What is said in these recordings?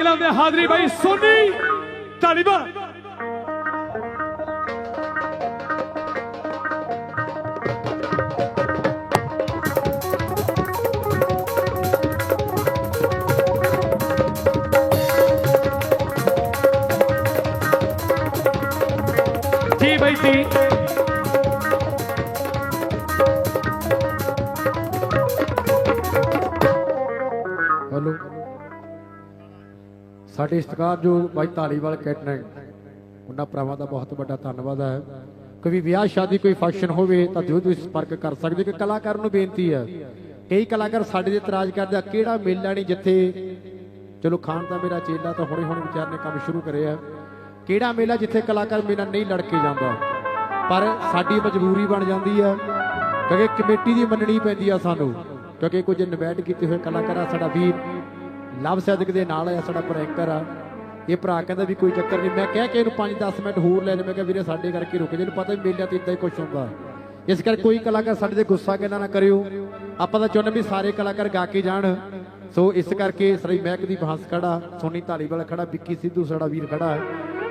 ਕੇ ਲਾਉਂਦੇ ਹਾਜ਼ਰੀ ਬਾਈ ਸੋਨੀ ਢਾਲੀਵਾਲ ਜੀ ਬਾਈ ਜੀ ਸਾਡੇ ਇਸਤਕਾਰ ਜੋ ਬਾਈ ਧਾਲੀਵਾਲ ਕੈਟ ਉਹਨਾਂ ਭਰਾਵਾਂ ਦਾ ਬਹੁਤ ਵੱਡਾ ਧੰਨਵਾਦ ਹੈ। ਕੋਈ ਵਿਆਹ ਸ਼ਾਦੀ ਕੋਈ ਫੰਕਸ਼ਨ ਹੋਵੇ ਤਾਂ ਜੋ ਤੁਸੀਂ ਸੰਪਰਕ ਕਰ ਸਕਦੇ ਕਿ ਕਲਾਕਾਰ ਨੂੰ ਬੇਨਤੀ ਹੈ, ਕਈ ਕਲਾਕਾਰ ਸਾਡੇ ਦੇ ਇਤਰਾਜ਼ ਕਰਦੇ ਆ, ਕਿਹੜਾ ਮੇਲਾ ਨਹੀਂ ਜਿੱਥੇ, ਚਲੋ ਖਾਨ ਦਾ ਮੇਰਾ ਚੇਲਾ ਤਾਂ ਹੁਣੇ ਹੁਣੇ ਵਿਚਾਰ ਨੇ ਕੰਮ ਸ਼ੁਰੂ ਕਰਿਆ ਕਿਹੜਾ ਮੇਲਾ ਜਿੱਥੇ ਕਲਾਕਾਰ ਮੇਰਾ ਨਹੀਂ ਲੜ ਕੇ ਜਾਂਦਾ? ਪਰ ਸਾਡੀ ਮਜਬੂਰੀ ਬਣ ਜਾਂਦੀ ਹੈ, ਕਿਉਂਕਿ ਕਮੇਟੀ ਦੀ ਮੰਨਣੀ ਪੈਂਦੀ ਆ ਸਾਨੂੰ, ਕਿਉਂਕਿ ਕੁਝ ਇਨਵਾਈਟ ਕੀਤੇ ਹੋਏ ਕਲਾਕਾਰਾਂ, ਸਾਡਾ ਵੀਰ ਲਵ ਸਦਕ ਦੇ ਨਾਲ ਆ ਸਾਡਾ ਪ੍ਰੈਂਕਰ ਆ। ਇਹ ਭਰਾ ਕਹਿੰਦਾ ਵੀ ਕੋਈ ਚੱਕਰ ਨਹੀਂ। ਮੈਂ ਕਹਿ ਕੇ ਇਹਨੂੰ 5-10 ਮਿੰਟ ਹੋਰ ਲੈ ਲੈ ਮੈਂ ਕਿਹਾ ਵੀਰੇ ਸਾਡੇ ਕਰਕੇ ਰੁਕ ਜੇ। ਇਹਨੂੰ ਪਤਾ ਵੀ ਮੇਲਿਆਂ ਤੇ ਇਦਾਂ ਹੀ ਕੁਝ ਹੁੰਦਾ। ਇਸ ਕਰਕੇ ਕੋਈ ਕਲਾਕਾਰ ਸਾਡੇ ਤੇ ਗੁੱਸਾ ਕਹਿੰਦਾ ਨਾ ਕਰਿਓ। ਆਪਾਂ ਤਾਂ ਚਾਹੁੰਦੇ ਵੀ ਸਾਰੇ ਕਲਾਕਾਰ ਗਾ ਕੇ ਜਾਣ। ਸੋ ਇਸ ਕਰਕੇ ਸਰੀ ਮਹਿਕਦੀਪ ਹੰਸ ਖੜਾ, ਸੋਨੀ ਢਾਲੀਵਾਲ ਖੜਾ, ਵਿੱਕੀ ਸਿੱਧੂ ਸਾਡਾ ਵੀਰ ਖੜਾ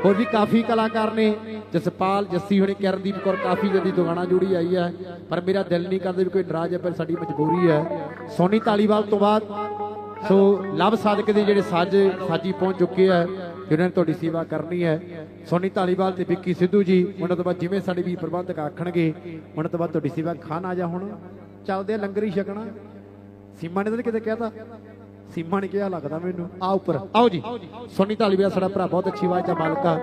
ਹੋਰ ਵੀ ਕਾਫੀ ਕਲਾਕਾਰ ਨੇ। ਜਸਪਾਲ, ਜੱਸੀ ਹੁਣੇ, ਕਰਨਦੀਪ ਕੌਰ ਕਾਫੀ ਜਲਦੀ ਦੁਗਾਣਾ ਜੁੜੀ ਆਈ ਹੈ। ਪਰ ਮੇਰਾ ਦਿਲ ਨਹੀਂ ਕਰਦਾ ਵੀ ਕੋਈ ਨਾਰਾਜ਼ ਹੈ ਪਰ ਸਾਡੀ ਮਜਬੂਰੀ ਹੈ। ਸੋਨੀ ਢਾਲੀਵਾਲ ਤੋਂ ਬਾਅਦ ਸੋ ਲਵ ਸਾਧਕ ਦੇ ਜਿਹੜੇ ਸਾਜ ਸਾਜੀ ਪਹੁੰਚ ਚੁੱਕੇ ਆ ਜਿਨ੍ਹਾਂ ਨੇ ਤੁਹਾਡੀ ਸੇਵਾ ਕਰਨੀ ਹੈ। ਸੋਨੀ ਢਾਲੀਵਾਲ ਤੇ ਵਿੱਕੀ ਸਿੱਧੂ ਜੀ, ਉਹਨਾਂ ਤੋਂ ਬਾਅਦ ਜਿਵੇਂ ਸਾਡੇ ਵੀ ਪ੍ਰਬੰਧਕ ਆਖਣਗੇ, ਉਹਨਾਂ ਤੋਂ ਬਾਅਦ ਤੁਹਾਡੀ ਸੇਵਾ ਖਾਨ ਆ ਜਾ ਹੁਣ। ਚੱਲਦੇ ਆ ਲੰਗਰ ਹੀ ਛਕਣਾ। ਸੀਮਾ ਨੇ ਤਾਂ ਨੀ ਕਿਤੇ ਕਹਿਤਾ। ਸੀਮਾ ਨੇ ਕਿਹਾ, ਲੱਗਦਾ ਮੈਨੂੰ। ਆ ਉੱਪਰ। ਆਓ ਜੀ। ਸੋਨੀ ਢਾਲੀਵਾਲ ਸਾਡਾ ਭਰਾ, ਬਹੁਤ ਅੱਛੀ ਆਵਾਜ਼ ਦਾ ਮਾਲਕ ਆ।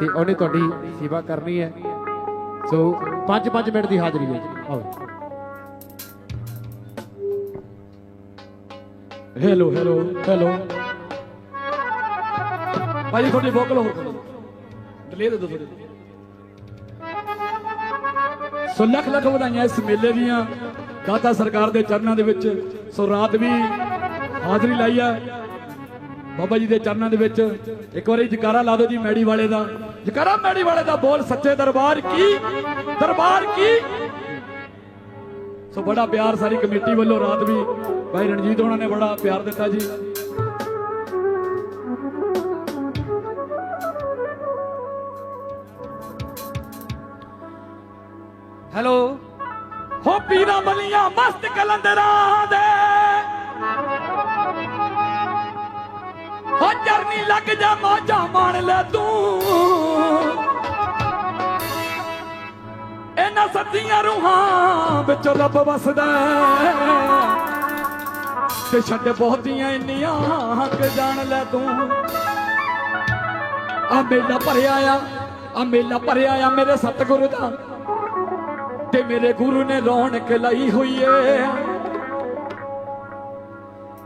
ਤੇ ਉਹਨੇ ਤੁਹਾਡੀ ਸੇਵਾ ਕਰਨੀ ਹੈ। ਸੋ 5-5 ਮਿੰਟ ਦੀ ਹਾਜ਼ਰੀ ਹੈ ਜੀ। ਆਓ। ਹੈਲੋ ਹੈਲੋ ਹੈਲੋ ਭਾਈ ਤੁਹਾਡੀ ਵੋਕਲ ਹੋਰ ਡਿਲੇ ਦੇ ਦਿਓ ਥੋੜੀ ਸੋ ਲੱਖ ਲੱਖ ਵਧਾਈਆਂ ਇਸ ਮੇਲੇ ਦੀਆਂ। ਦਾਤਾ ਸਰਕਾਰ ਦੇ ਚਰਨਾਂ ਦੇ ਵਿੱਚ। ਸੋ ਰਾਤ ਵੀ ਹਾਜ਼ਰੀ ਲਾਈ ਆ। ਬਾਬਾ ਜੀ ਦੇ ਚਰਨਾਂ ਦੇ ਵਿੱਚ। ਇੱਕ ਵਾਰੀ ਜਕਾਰਾ ਲਾ ਦਿਓ ਜੀ ਮੈੜੀ ਵਾਲੇ ਦਾ। ਜਕਾਰਾ ਮੈੜੀ ਵਾਲੇ ਦਾ ਬੋਲ ਸੱਚੇ ਦਰਬਾਰ ਕੀ? ਦਰਬਾਰ ਕੀ? ਸੋ ਬੜਾ ਪਿਆਰ ਸਾਰੀ ਕਮੇਟੀ ਵੱਲੋਂ ਰਾਤ ਵੀ ਭਾਈ ਰਣਜੀਤ ਹੋਣਾ ਨੇ ਬੜਾ ਪਿਆਰ ਦਿੱਤਾ ਜੀ। ਹੈਲੋ? ਹੋ ਪੀਰਾਂ ਬਲੀਆਂ ਮਸਤ ਕਲੰਦਰਾਂ ਦੇ। ਹੋ ਚਰਨੀ ਲੱਗ ਜਾ, ਮੋਜਾ ਮਾਣ ਲੈ ਤੂੰ। ਇਹਨਾਂ ਸੱਤੀਆਂ ਰੂਹਾਂ ਵਿੱਚ ਰੱਬ ਵਸਦਾ ਤੇ ਛੱਡ ਬਹੁਤੀਆਂ ਇੰਨੀਆਂ ਹੱਕ ਜਾਣ ਲੈ ਤੂੰ। ਆ ਮੇਲਾ ਭਰਿਆ ਆ ਆ ਮੇਲਾ ਭਰਿਆ ਆ ਮੇਰੇ ਸਤਿਗੁਰੂ ਦਾ। ਤੇ ਮੇਰੇ ਗੁਰੂ ਨੇ ਰੌਣਕ ਲਈ ਹੋਈ ਏ।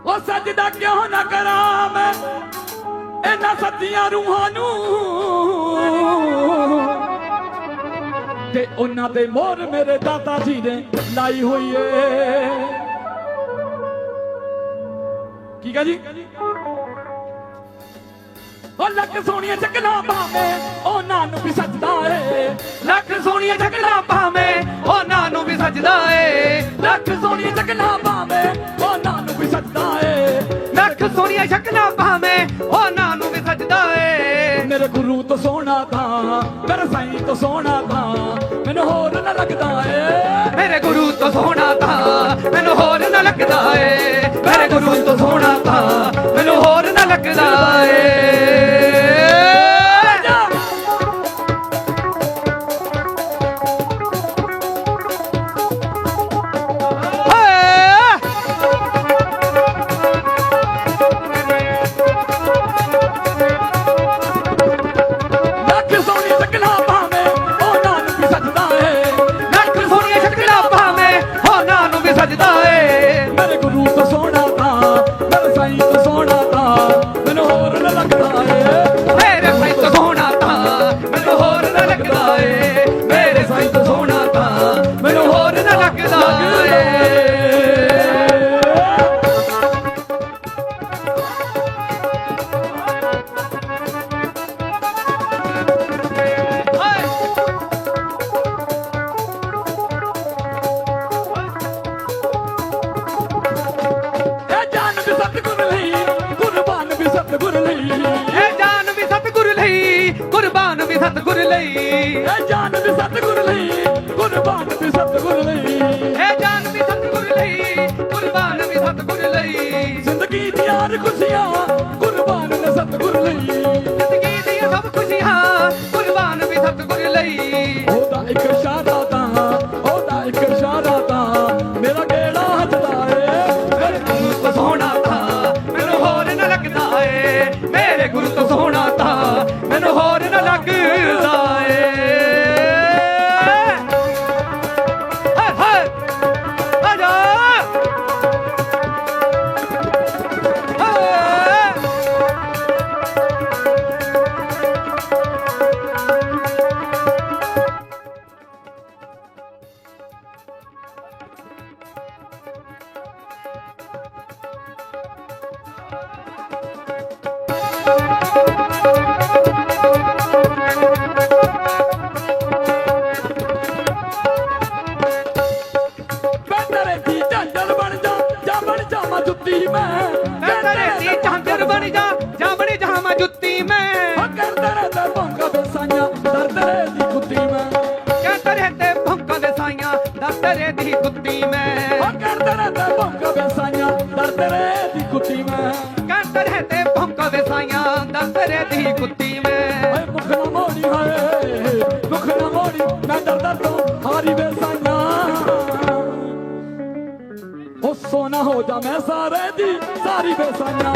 ਉਹ ਸਜਦਾ ਕਿਉਂ ਨਾ ਕਰਾਂ ਮੈਂ ਇਹਨਾਂ ਸੱਤੀਆਂ ਰੂਹਾਂ ਨੂੰ? ਤੇ ਉਹਨਾਂ ਦੇ ਮੋਰ ਮੇਰੇ ਦਾਤਾ ਜੀ ਨੇ ਲਾਈ ਹੋਈ ਏ। ਕੀ ਕਹਾਂ ਜੀ? ਉਹ ਲੱਕ ਸੋਹਣੀਆਂ ਚੱਕਣਾ ਭਾਵੇਂ ਉਹਨਾਂ ਨੂੰ ਵੀ ਸੱਜਦਾ ਏ। ਲੱਖ ਸੋਹਣੀਆਂ ਸ਼ਕਲਾਂ ਭਾਵੇਂ ਉਹਨਾਂ ਨੂੰ ਵੀ ਸਜਦਾ ਏ। ਲੱਖ ਸੋਹਣੀਆਂ ਚੱਕਣਾ ਭਾਵੇਂ ਉਹਨਾਂ ਨੂੰ ਵੀ ਸੱਜਦਾ ਏ। ਲੱਖ ਸੋਹਣੀਆਂ ਸ਼ਕਲਾਂ ਭਾਵੇਂ ਉਹਨਾਂ ਨੂੰ ਵੀ ਸਜਦਾ ਏ। ਮੇਰੇ ਗੁਰੂ ਤੋਂ ਸੋਹਣਾ ਤਾਂ ਮੇਰੇ ਸਾਈਂ ਤੋਂ ਸੋਹਣਾ ਤਾਂ ਮੈਨੂੰ ਹੋਰ ਨਾ ਲੱਗਦਾ ਏ। ਮੇਰੇ ਗੁਰੂ ਤੋਂ ਸੋਹਣਾ ਹੋਰ ਨਾ ਲੱਗਦਾ ਏ। ਮੇਰੇ ਗੁਰੂ ਤੋਂ ਸੋਹਣਾ ਤਾਂ ਮੈਨੂੰ ਹੋਰ ਨਾ ਲੱਗਦਾ ਏ। ਏ ਸਤਿਗੁਰ ਲਈ। ਜ਼ਿੰਦਗੀ ਦੀਆਂ ਹਰ ਖੁਸ਼ੀਆਂ ਮੈਂ ਮੈਂ ਤੇਰੇ ਦੀ ਝਾਂਜਰ ਬਣ ਜਾ ਜਾਂ ਬਣੀ ਜਾਵਾਂ ਜੁੱਤੀ ਮੈਂ। ਹੋ ਕਰ ਤੇਰੇ ਤੇ ਭੌਂਕਾ ਬਸਾਈਆਂ ਦਰ ਤੇਰੇ ਦੀ ਕੁੱਤੀ ਮੈਂ। ਕਹਿ ਤੇਰੇ ਤੇ ਭੌਂਕਾਂ ਦੇ ਸਾਈਆਂ ਦਾ ਤੇਰੇ ਦੀ ਕੁੱਤੀ ਮੈਂ। ਹੋ ਕਰ ਤੇਰੇ ਤੇ ਭੌਂਕਾ ਦਰ ਤੇਰੇ ਦੀ ਕੁੱਤੀ ਮੈਂ। ਕਹਿ ਤੇਰੇ ਤੇ ਭੌਂਕਾਂ ਦੇ ਸਾਈਆਂ ਦਾ ਤੇਰੇ ਦੀ ਕੁੱਤੀ ਹੋ ਜਾ ਮੈਂ ਸਾਰੇ ਦੀ ਸਾਰੀ ਬਸਾਈਆਂ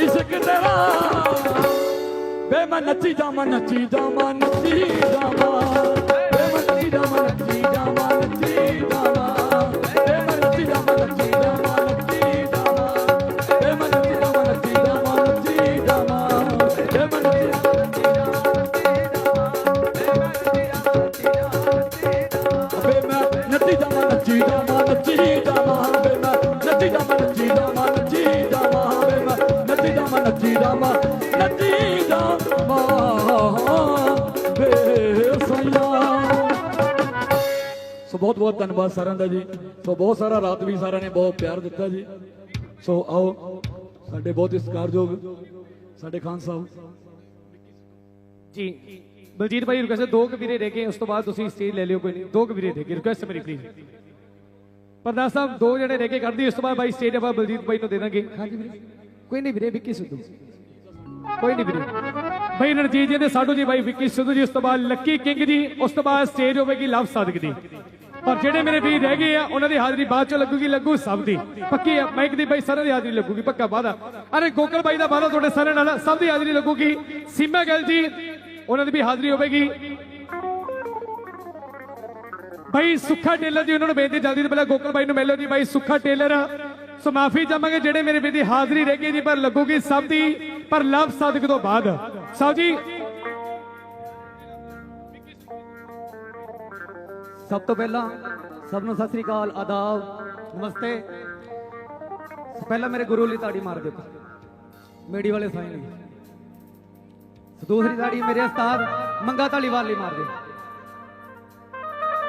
ਇਸ਼ਕ ਤੇਰਾ ਵੇ ਮੈਂ ਨੱਚੀ ਜਾਵਾਂ ਨੱਚੀ ਜਾਵਾਂ ਨੱਚੀ ਜਾਵਾਂ ਵੇ ਮੈਂ ਨੱਚੀ ਜਾਵਾਂ ਨੱਚੀ ਜਾਵਾਂ ਸੋ ਬਹੁਤ ਬਹੁਤ ਧੰਨਵਾਦ ਸਾਰਿਆਂ ਦਾ ਜੀ। ਸੋ ਬਹੁਤ ਸਾਰਾ ਰਾਤ ਵੀ ਸਾਰਿਆਂ ਨੇ ਬਹੁਤ ਪਿਆਰ ਦਿੱਤਾ ਜੀ। ਸੋ ਆਓ ਸਾਡੇ ਬਹੁਤ ਹੀ ਸਤਿਕਾਰਯੋਗ ਸਾਡੇ ਖਾਨ ਸਾਹਿਬ। ਜੀ ਬਲਜੀਤ ਭਾਈ ਰਿਕਵੈਸਟ ਦੋ ਕਬੀਰੇ ਰਹਿ ਗਏ ਉਸ ਤੋਂ ਬਾਅਦ ਤੁਸੀਂ ਸਟੇਜ ਲੈ ਲਿਓ ਕੋਈ ਨਹੀਂ। ਦੋ ਕਬੀਰੇ ਰਹਿ ਗਏ ਰਿਕਵੈਸਟ ਮੇਰੀ ਪਲੀਜ਼ ਪ੍ਰਦਾਸ ਸਾਹਿਬ ਦੋ ਜਣੇ ਰਹਿ ਕੇ ਕੱਢਦੀ ਉਸ ਤੋਂ ਬਾਅਦ ਭਾਈ ਸਟੇਜ ਆਪਾਂ ਬਲਜੀਤ ਭਾਈ ਨੂੰ ਦੇ ਦਾਂਗੇ। ਹਾਂਜੀ ਵੀਰੇ ਕੋਈ ਨਹੀਂ ਵੀਰੇ ਵਿੱਕੀ ਸਿੱਧੂ। ਕੋਈ ਨਹੀਂ ਵੀਰੇ। ਭਾਈ ਰਣਜੀਤ ਜੀ ਦੇ ਸਾਡੂ ਜੀ ਭਾਈ ਵਿੱਕੀ ਸਿੱਧੂ ਜੀ, ਉਸ ਤੋਂ ਬਾਅਦ ਲੱਕੀ ਕਿੰਗ ਜੀ, ਉਸ ਤੋਂ ਬਾਅਦ ਸਟੇਜ ਹੋਵੇਗੀ ਲਵ ਸਾਦਕ ਦੀ। ਪਰ ਜਿਹੜੇ ਮੇਰੇ ਵੀਰ ਰਹਿ ਗਏ ਆ, ਉਹਨਾਂ ਦੀ ਹਾਜ਼ਰੀ ਬਾਅਦ ਚ ਲੱਗੂਗੀ, ਲੱਗੂ ਸਭ ਦੀ। ਪੱਕੀ ਆ ਮਾਈਕ ਦੀ ਭਾਈ ਸਾਰਿਆਂ ਦੀ ਹਾਜ਼ਰੀ ਲੱਗੂਗੀ, ਪੱਕਾ ਵਾਦਾ ਅਰੇ ਗੋਕਲ ਭਾਈ ਦਾ ਵਾਦਾ ਤੁਹਾਡੇ ਸਾਰਿਆਂ ਨਾਲ ਸਭ ਦੀ ਹਾਜ਼ਰੀ ਲੱਗੂਗੀ। ਸੀਮਾ ਗਿੱਲ ਜੀ, ਉਹਨਾਂ ਦੀ ਵੀ ਹਾਜ਼ਰੀ ਹੋਵੇਗੀ। ਭਾਈ ਸੁੱਖਾ ਟੇਲਰ ਜੀ, ਉਹਨਾਂ ਨੂੰ ਬੇਨਤੀ ਜਲਦੀ ਤੋਂ ਪਹਿਲਾਂ ਗੋਕਲ ਬਾਈ ਨੂੰ ਮਿਲੋ ਜੀ, ਬਾਈ ਸੁੱਖਾ ਟੇਲਰ। ਸੋ ਮਾਫੀ ਚਾਹਾਂਗੇ ਜਿਹੜੇ ਮੇਰੇ ਵੀਰ ਦੀ ਹਾਜ਼ਰੀ ਰਹਿ ਗਈ ਜੀ, ਪਰ ਲੱਗੂਗੀ ਸਭ ਦੀ। ਪਰ ਲਵ ਸਦਕ ਤੋਂ ਬਾਅਦ। ਸਾਹ ਜੀ। ਸਭ ਤੋਂ ਪਹਿਲਾਂ ਸਭ ਨੂੰ ਸਤਿ ਸ੍ਰੀ ਅਕਾਲ, ਆਦਾਬ, ਨਮਸਤੇ। ਪਹਿਲਾਂ ਮੇਰੇ ਗੁਰੂ ਲਈ ਤਾੜੀ ਮਾਰ ਦਿਓ। ਮੇੜੀ ਵਾਲੇ ਸਾਈਂ ਲਈ। ਦੂਸਰੀ ਤਾੜੀ ਮੇਰੇ ਉਸਤਾਦ ਮੰਗਾ ਧਾਲੀਵਾਲ ਲਈ ਮਾਰ ਦਿਓ।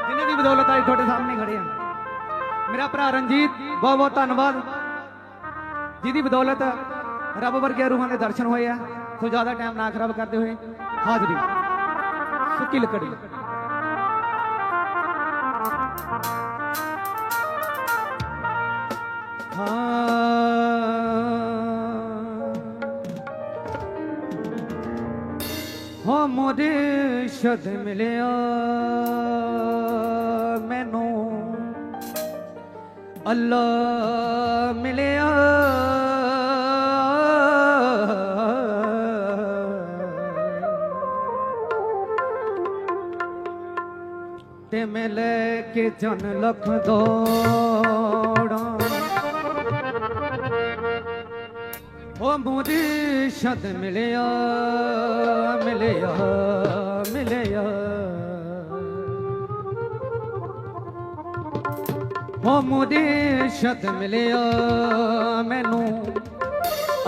ਜਿਨ੍ਹਾਂ ਦੀ ਬਦੌਲਤ ਅੱਜ ਤੁਹਾਡੇ ਸਾਹਮਣੇ ਖੜੇ ਆ। ਮੇਰਾ ਭਰਾ ਰਣਜੀਤ ਬਹੁਤ ਬਹੁਤ ਧੰਨਵਾਦ। ਜਿਹਦੀ ਬਦੌਲਤ ਰੱਬ ਵਰਗੇ ਰੂਹਾਂ ਦੇ ਦਰਸ਼ਨ ਹੋਏ ਆ। ਸੋ ਜ਼ਿਆਦਾ ਟਾਈਮ ਨਾ ਖਰਾਬ ਕਰਦੇ ਹੋਏ, ਹਾਜ਼ਰੀ। ਸੁੱਕੀ ਲੱਕੜੀ। ਹੋ। ਮੋਰੇ ਸ਼ਦ ਮਿਲਿਆ। ਮੈਨੂੰ ਅੱਲਾ ਮਿਲਿਆ। ਤੇ ਮੈਂ ਲੈ ਕੇ ਜਨ ਲੱਖ ਦੌੜਾਂ। ਉਹ ਮੋਰੀ ਸ਼ਦ ਮਿਲਿਆ ਮਿਲਿਆ ਮਿਲਿਆ। ਉਹ ਮੋਰੀ ਸ਼ਦ ਮਿਲਿਆ, ਮੈਨੂੰ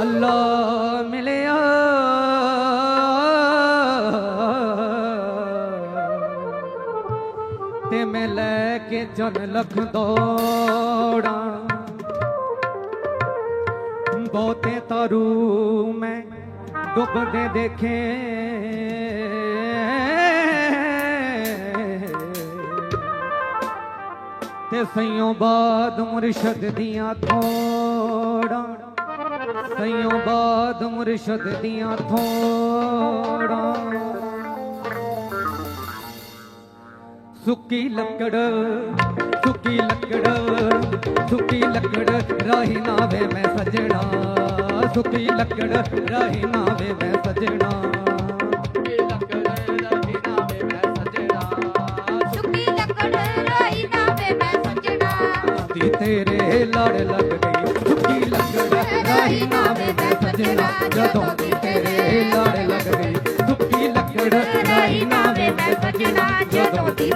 ਅੱਲਾ ਮਿਲਿਆ। ਤੇ ਮੈਂ ਲੈ ਕੇ ਜਨ ਲੱਖ ਦੌੜਾਂ ਬਹੁਤੇ ਤਾਰੂ ਮੈਂ ਡੁੱਬਦੇ ਦੇਖੇ। ਤੇ ਸਈਓ ਬਾਦ ਮੁਰਸ਼ਦ ਦੀਆਂ ਥੋੜਾਂ। ਸਈਓ ਬਾਦ ਮੁਰਸ਼ਦ ਦੀਆਂ ਥੋੜਾਂ। ਸੁੱਕੀ ਲੱਕੜ ਸੁੱਕੀ ਲੱਕੜ ਸੁੱਕੀ ਲੱਕੜ ਰਾਹੀ ਨਾ ਵੇ ਮੈਂ ਸਜਣਾ। ਸੁੱਕੀ ਲੱਕੜ ਰਾਹੀ ਨਾ ਵੇ ਮੈਂ ਸਜਣਾ। ਤੇਰੇ ਲੜ ਲੱਗ ਗਈ। ਸੁੱਕੀ ਲੱਕੜ ਰਾਹੀ ਨਾ ਵੇ ਮੈਂ ਸਜਣਾ। ਜਦੋਂ ਦੀ ਤੇਰੇ ਲੜ ਲੱਗ ਗਈ। ਸੁੱਕੀ ਲੱਕੜ ਰਾਹੀ ਨਾ ਵੇ ਮੈਂ ਸਜਣਾ। ਜਦੋਂ ਦੀ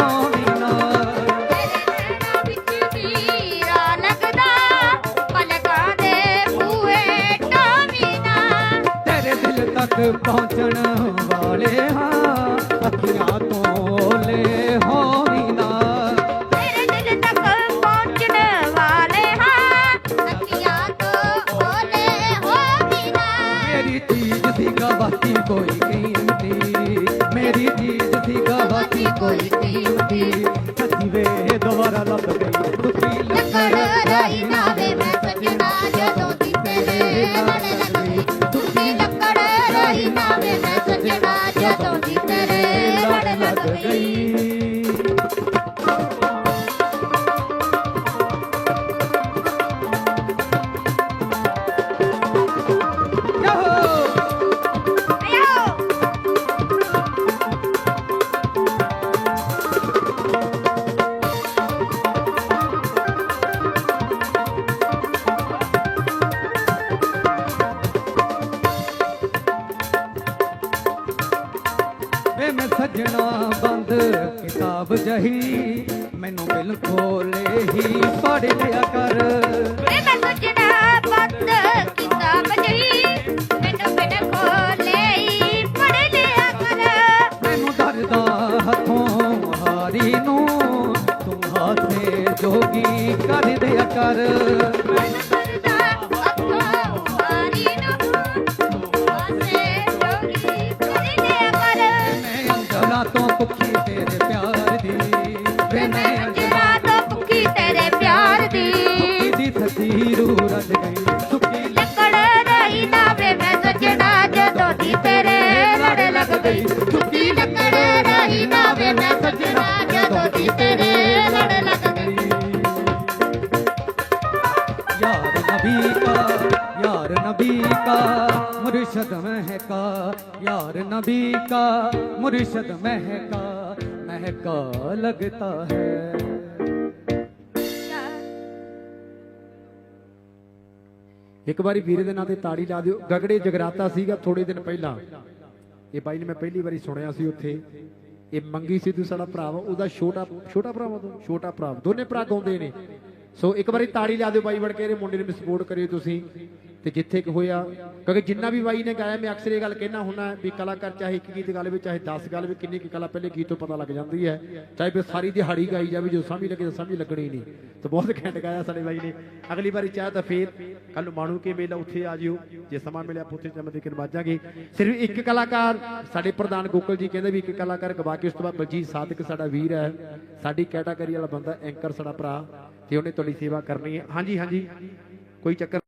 ਲੈ Para la ਜਹੀ ਮੈਨੂੰ ਬਿਲ ਖੋਲੇ ਹੀ ਪੜ ਲਿਆ ਕਰ। ਵੇ ਮੈਂ ਸੱਜਣਾ ਬੰਦ ਕਿਤਾਬ ਜਹੀ ਮੈਨੂੰ ਬਿਨ ਖੋਲੇ ਹੀ ਪੜ ਲਿਆ ਕਰ। ਮੈਨੂੰ ਦਰਦਾ ਹੱਥੋਂ ਹਾਰੀ ਨੂੰ ਤੂੰ ਹਾਥੇ ਵੀ ਕਰ ਦਿਆ ਕਰ। ਮਨ ਕਰਦਾ यार नबी का यार नबी का मुर्शद महका यार नबी का मुर्शद महका महका लगता है ਇੱਕ ਵਾਰੀ ਵੀਰੇ ਦੇ ਨਾਂ ਤੇ ਤਾੜੀ ਲਾ ਦਿਓ ਗਗੜੇ ਜਗਰਾਤਾ ਸੀਗਾ ਥੋੜੇ ਦਿਨ ਪਹਿਲਾਂ ਇਹ ਬਾਈ ਨੇ ਮੈਂ ਪਹਿਲੀ ਵਾਰੀ ਸੁਣਿਆ ਸੀ ਉੱਥੇ ਇਹ ਮੰਗੀ ਸਿੱਧੂ ਸਾਡਾ ਭਰਾ ਵਾ ਉਹਦਾ ਛੋਟਾ ਛੋਟਾ ਭਰਾ ਵਾ ਉਹ ਛੋਟਾ ਭਰਾ ਦੋਨੇ ਭਰਾ ਗਾਉਂਦੇ ਨੇ ਸੋ ਇੱਕ ਵਾਰੀ ਤਾੜੀ ਲਾ ਦਿਓ ਬਾਈ ਵੜ ਕੇ, ਇਹਦੇ ਮੁੰਡੇ ਨੂੰ ਸਪੋਰਟ ਕਰਿਓ ਤੁਸੀਂ। ਤੇ ਜਿੱਥੇ ਕਿ ਹੋਇਆ, ਕਿਉਂਕਿ ਜਿੰਨਾ ਵੀ ਬਾਈ ਨੇ ਗਾਇਆ, ਮੈਂ ਅਕਸਰ ਇਹ ਗੱਲ ਕਹਿਣਾ ਹੁੰਦਾ ਵੀ ਕਲਾਕਾਰ ਚਾਹੇ ਇੱਕ ਗੀਤ ਗਾ ਲਵੇ ਚਾਹੇ 10 ਗਾ ਲਵੇ ਕਿੰਨੀ ਕੁ ਕਲਾ ਪਹਿਲੇ ਗੀਤ ਤੋਂ ਪਤਾ ਲੱਗ ਜਾਂਦੀ ਹੈ। ਚਾਹੇ ਫਿਰ ਸਾਰੀ ਦਿਹਾੜੀ ਗਾਈ ਜਾਵੇ ਜੋ ਸਮਝ ਲੱਗੇ ਤਾਂ ਸਮਝ ਲੱਗਣੀ ਨਹੀਂ। ਤਾਂ ਬਹੁਤ ਘੈਂਟ ਗਾਇਆ ਸਾਡੇ ਬਾਈ ਨੇ। ਅਗਲੀ ਵਾਰੀ ਚਾਹ ਤਾਂ ਫੇਰ ਕੱਲ ਨੂੰ ਮਾਣੂ ਕੇ ਮੇਲਾ ਉੱਥੇ ਆ ਜਿਓ। ਜੇ ਸਮਾਂ ਮਿਲਿਆ, ਆਪਾਂ ਉੱਥੇ ਜਮਦੇ ਕੇ ਨਵਾਜਾਂਗੇ ਸਿਰਫ ਇੱਕ ਕਲਾਕਾਰ, ਸਾਡੇ ਪ੍ਰਧਾਨ ਗੋਕਲ ਜੀ ਕਹਿੰਦੇ ਵੀ ਇੱਕ ਕਲਾਕਾਰ ਗਵਾ ਕੇ, ਉਸ ਤੋਂ ਬਾਅਦ ਬਲਜੀਤ ਸਾਦਕ ਸਾਡਾ ਵੀਰ ਹੈ। ਸਾਡੀ ਕੈਟਾਗਰੀ ਵਾਲਾ ਬੰਦਾ ਐਂਕਰ ਸਾਡਾ ਭਰਾ। ਕਿ ਉਹਨੇ ਤੁਹਾਡੀ ਸੇਵਾ ਕਰਨੀ ਹੈ। ਹਾਂਜੀ ਹਾਂਜੀ। ਕੋਈ ਚੱਕਰ